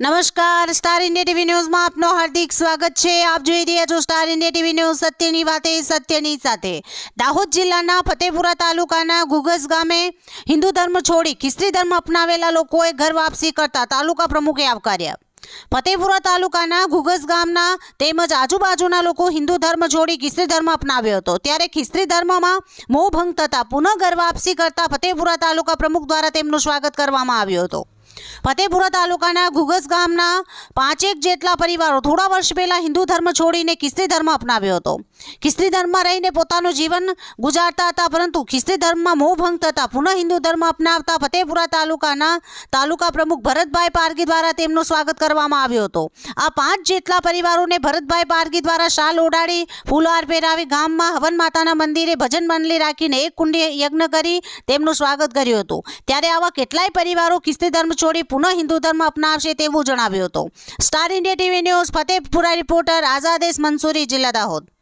નમસ્કાર star India TV ન્યૂઝમાં આપનો હાર્દિક સ્વાગત છે. આપ જોઈ રહ્યા છો સ્ટાર ઇન્ડિયા ટીવી ન્યૂઝ સત્યની વાતે, સત્યની સાથે. દાહોદ જિલ્લાના ફતેપુરા તાલુકાના ગુગસ ગામે હિન્દુ ધર્મ છોડી ખ્રિસ્તી ધર્મ અપનાવેલા લોકોએ ઘર વાપસી કરતા તાલુકા પ્રમુખે આવકાર્યા. ફતેપુરા તાલુકાના ઘુગસ ગામના તેમજ આજુબાજુના લોકો હિન્દુ ધર્મ છોડી ખ્રિસ્તી ધર્મ અપનાવ્યો હતો. ત્યારે ખ્રિસ્તી ધર્મમાં મોહ ભંગ થતા પુનઃ ઘર વાપસી કરતા ફતેપુરા તાલુકા પ્રમુખ દ્વારા તેમનું સ્વાગત કરવામાં આવ્યું હતું. ફતેપુરા તાલુકાના ઘુગસ ગામના પાંચેક જેટલા પરિવારો થોડા વર્ષ પહેલાં હિન્દુ ધર્મ છોડીને ખ્રિસ્તી ધર્મ અપનાવ્યો હતો. ખ્રિસ્તી ધર્મમાં રહીને પોતાનું જીવન ગુજારતા હતા, પરંતુ ખ્રિસ્તી ધર્મમાં મોહભંગ થતાં પુનઃ હિન્દુ ધર્મ અપનાવતા ફતેપુરા તાલુકાના તાલુકા પ્રમુખ ભરતભાઈ પારગી દ્વારા તેમનું સ્વાગત કરવામાં આવ્યું હતું. આ પાંચ જેટલા પરિવારોને ભરતભાઈ પારગી દ્વારા શાલ ઓઢાડી, ફૂલહાર પહેરાવી ગામમાં હવન માતાના મંદિરે ભજન મંડળી રાખીને એક કુંડી યજ્ઞ કરી તેમનું સ્વાગત કર્યું હતું. ત્યારે આવા કેટલાય પરિવારો ખ્રિસ્તી ધર્મ છોડી પુનઃ હિન્દુ ધર્મ અપનાવશે તેવું જણાવ્યું હતું. Star India TV news Fatehpura reporter, Azadesh Mansuri, જિલ્લા દાહોદ.